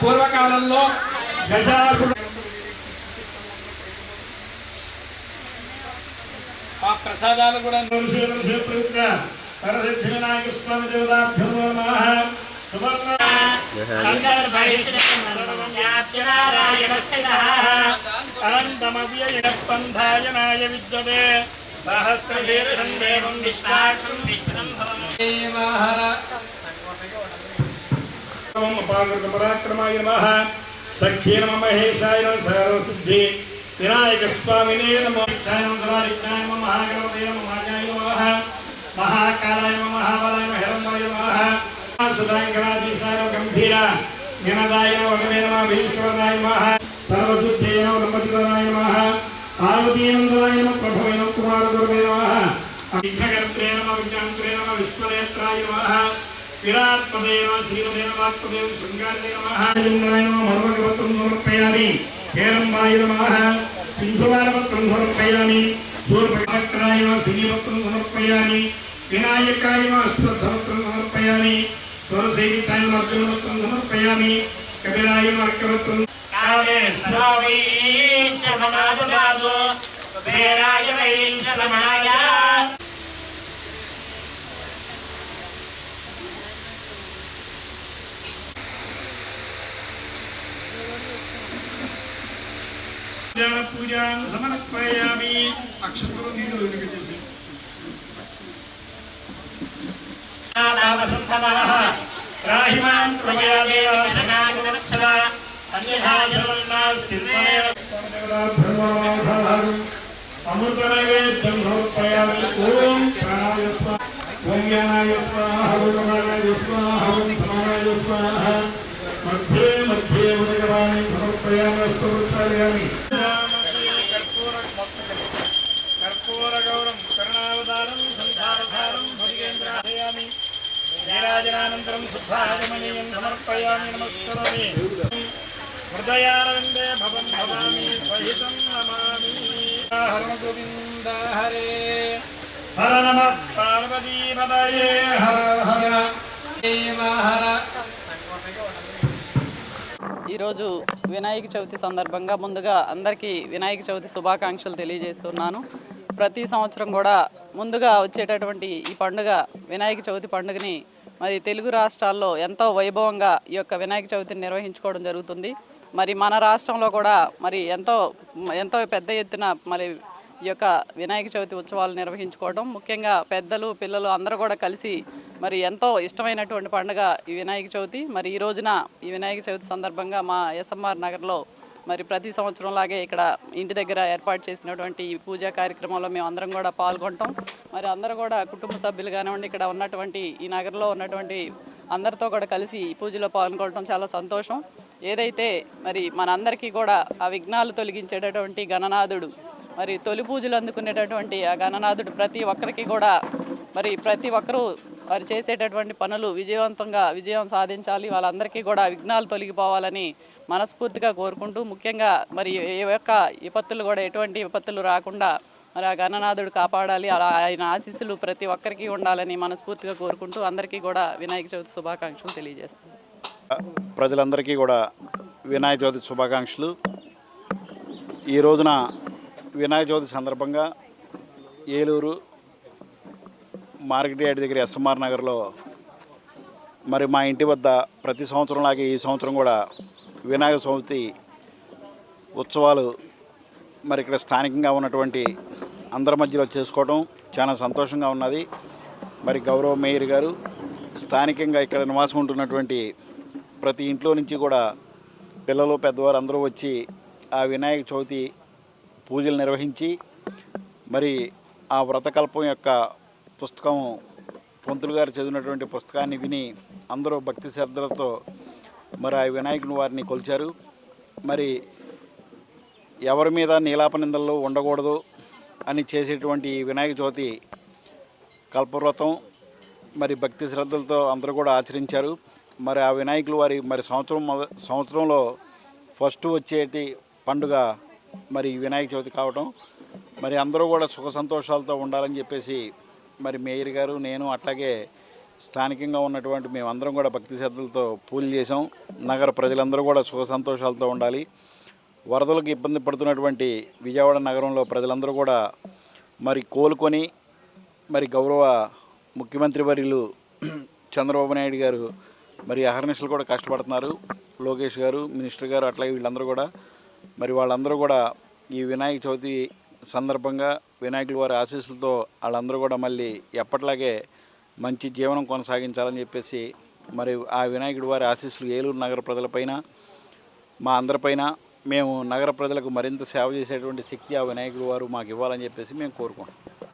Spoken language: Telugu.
పూర్వకాలంలో గజాసుడు ఆ ప్రసాదాలు కూడా అనంతమవ్యయపంధాయనాయ విద్యతే సహస్రశీర్షం దేవం విశ్వాక్షం. విష్ణుం దేవహర పరాక్రమాయ నమ. సఖ్యే నమ మహేశాయ నమ సర్వసిద్ధి వినాయక స్వామినే నమ. విఘ్నాయ నమ మహాగణపతే నమ మహాజాయ నమ. మహాకాలాయ నమ మహాబలాయ నమ హిరణ్యాయ నమ. సుధాంగణాధీశాయ గంభీర. నినదాయ నమ నమ భీశ్వరాయ నమ. సర్వసిద్ధే నమ నమతిరాయ నమ. పార్వతీనందాయ నమ ప్రభవే నమ కుమారదుర్గే నమ. విఘ్నగర్త్రే నమ విజ్ఞాంత్రే నమ విశ్వనేత్రాయ నమ. విరాట్పదే నమ శ్రీమదే నమాత్మదే శృంగారే నమ. ఇంద్రాయ నమ మర్మగవత్రం సమర్పయామి. హేరంబాయ నమ. సింధువారవత్రం సమర్పయామి. సూర్యభక్రాయ నమ శ్రీవత్రం సమర్పయామి. వినాయకాయ నమ అశ్వత్థవత్రం సమర్పయామి. స్వరసేవితాయ నమ అర్జునవత్రం సమర్పయామి. కపిలాయ నమ అర్కవత్రం కాలే పూజాం సమర్పయామి అక్షతులు నీళ్ళు సమర్పయామి ఓం ప్రాణాయ స్వాహ ఓం జ్ఞానాయ స్వాహ ఓం నమాయ స్వాహ ఓం సమానాయ స్వాహ మధ్యే మధ్యే ఉదయవాణి సమర్పయామి స్తోత్రయామి కర్పూరగౌరం కరుణావతారం సంసారధారం భుజేంద్రాయామి నీరాజనానంతరం శుద్ధాజమనీయం సమర్పయామి నమస్కరోమి. హృదయానందే భవం భవామి సహితం నమామి. హర గోవింద హరే. హర నమ పార్వతీపదయే హర హర. దేవహర ఈరోజు వినాయక చవితి సందర్భంగా ముందుగా అందరికీ వినాయక చవితి శుభాకాంక్షలు తెలియజేస్తున్నాను. ప్రతి సంవత్సరం కూడా ముందుగా వచ్చేటటువంటి ఈ పండుగ వినాయక చవితి పండుగని మరి తెలుగు రాష్ట్రాల్లో ఎంతో వైభవంగా ఈ యొక్క వినాయక చవితిని నిర్వహించుకోవడం జరుగుతుంది. మరి మన రాష్ట్రంలో కూడా మరి ఎంతో ఎంతో పెద్ద ఎత్తున మరి ఈ యొక్క వినాయక చవితి ఉత్సవాలు నిర్వహించుకోవడం ముఖ్యంగా పెద్దలు పిల్లలు అందరూ కూడా కలిసి మరి ఎంతో ఇష్టమైనటువంటి పండుగ ఈ వినాయక చవితి. మరి ఈ రోజున ఈ వినాయక చవితి సందర్భంగా మా ఎస్ఎంఆర్ నగర్లో మరి ప్రతి సంవత్సరం లాగే ఇక్కడ ఇంటి దగ్గర ఏర్పాటు చేసినటువంటి ఈ పూజా కార్యక్రమంలో మేము అందరం కూడా పాల్గొంటాం. మరి అందరూ కూడా కుటుంబ సభ్యులు కానివ్వండి ఇక్కడ ఉన్నటువంటి ఈ నగరంలో ఉన్నటువంటి అందరితో కూడా కలిసి ఈ పూజలో పాల్గొనడం చాలా సంతోషం. ఏదైతే మరి మనందరికీ కూడా ఆ విఘ్నాలు తొలగించేటటువంటి గణనాథుడు మరి తొలి పూజలు అందుకునేటటువంటి ఆ గణనాథుడు ప్రతి ఒక్కరికి కూడా మరి ప్రతి ఒక్కరూ వారు చేసేటటువంటి పనులు విజయవంతంగా విజయం సాధించాలి. వాళ్ళందరికీ కూడా విఘ్నాలు తొలగిపోవాలని మనస్ఫూర్తిగా కోరుకుంటూ ముఖ్యంగా మరి ఏ యొక్క విపత్తులు కూడా ఎటువంటి విపత్తులు రాకుండా మరి ఆ గణనాథుడు కాపాడాలి. అలా ఆయన ఆశీస్సులు ప్రతి ఒక్కరికి ఉండాలని మనస్ఫూర్తిగా కోరుకుంటూ అందరికీ కూడా వినాయక చవితి శుభాకాంక్షలు తెలియజేస్తాను. ప్రజలందరికీ కూడా వినాయక చవితి శుభాకాంక్షలు. ఈ రోజున వినాయక చవితి సందర్భంగా ఏలూరు మార్కెట్ యార్డ్ దగ్గర ఎస్ఎంఆర్ నగర్లో మరి మా ఇంటి వద్ద ప్రతి సంవత్సరంలాగే ఈ సంవత్సరం కూడా వినాయక చవితి ఉత్సవాలు మరి ఇక్కడ స్థానికంగా ఉన్నటువంటి అందరి మధ్యలో చేసుకోవడం చాలా సంతోషంగా ఉన్నది. మరి గౌరవ మేయర్ గారు స్థానికంగా ఇక్కడ నివాసం ఉంటున్నటువంటి ప్రతి ఇంట్లో నుంచి కూడా పిల్లలు పెద్దవారు అందరూ వచ్చి ఆ వినాయక చవితి పూజలు నిర్వహించి మరి ఆ వ్రతకల్పం యొక్క పుస్తకం పంతులు గారు చదివినటువంటి పుస్తకాన్ని విని అందరూ భక్తి శ్రద్ధలతో మరి ఆ వినాయకుని వారిని కొలిచారు. మరి ఎవరి మీద నీలాప నిందలు ఉండకూడదు అని చేసేటువంటి వినాయక చవితి కల్పవ్రతం మరి భక్తి శ్రద్ధలతో అందరూ కూడా ఆచరించారు. మరి ఆ వినాయకులు వారి మరి సంవత్సరం సంవత్సరంలో ఫస్ట్ వచ్చేటి పండుగ మరి వినాయక చవితి కావటం. మరి అందరూ కూడా సుఖ సంతోషాలతో ఉండాలని చెప్పేసి మరి మేయర్ గారు నేను అట్లాగే స్థానికంగా ఉన్నటువంటి మేమందరం కూడా భక్తి శ్రద్ధలతో పూజలు చేసాం నగర ప్రజలందరూ కూడా సుఖ సంతోషాలతో ఉండాలి. వరదలకు ఇబ్బంది పడుతున్నటువంటి విజయవాడ నగరంలో ప్రజలందరూ కూడా మరి కోలుకొని మరి గౌరవ ముఖ్యమంత్రి వర్యులు చంద్రబాబు నాయుడు గారు మరి అహర్నిశలు కూడా కష్టపడుతున్నారు. లోకేష్ గారు మినిస్టర్ గారు అట్లాగే వీళ్ళందరూ కూడా మరి వాళ్ళందరూ కూడా ఈ వినాయక చవితి సందర్భంగా వినాయకుల వారి ఆశీస్సులతో వాళ్ళందరూ కూడా మళ్ళీ ఎప్పట్లాగే మంచి జీవనం కొనసాగించాలని చెప్పేసి మరి ఆ వినాయకుడి వారి ఆశీస్సులు ఏలూరు నగర ప్రజలపైన మా అందరిపైన మేము నగర ప్రజలకు మరింత సేవ చేసేటువంటి శక్తి ఆ వినాయకుడు వారు మాకు ఇవ్వాలని చెప్పేసి మేము కోరుకుంటాం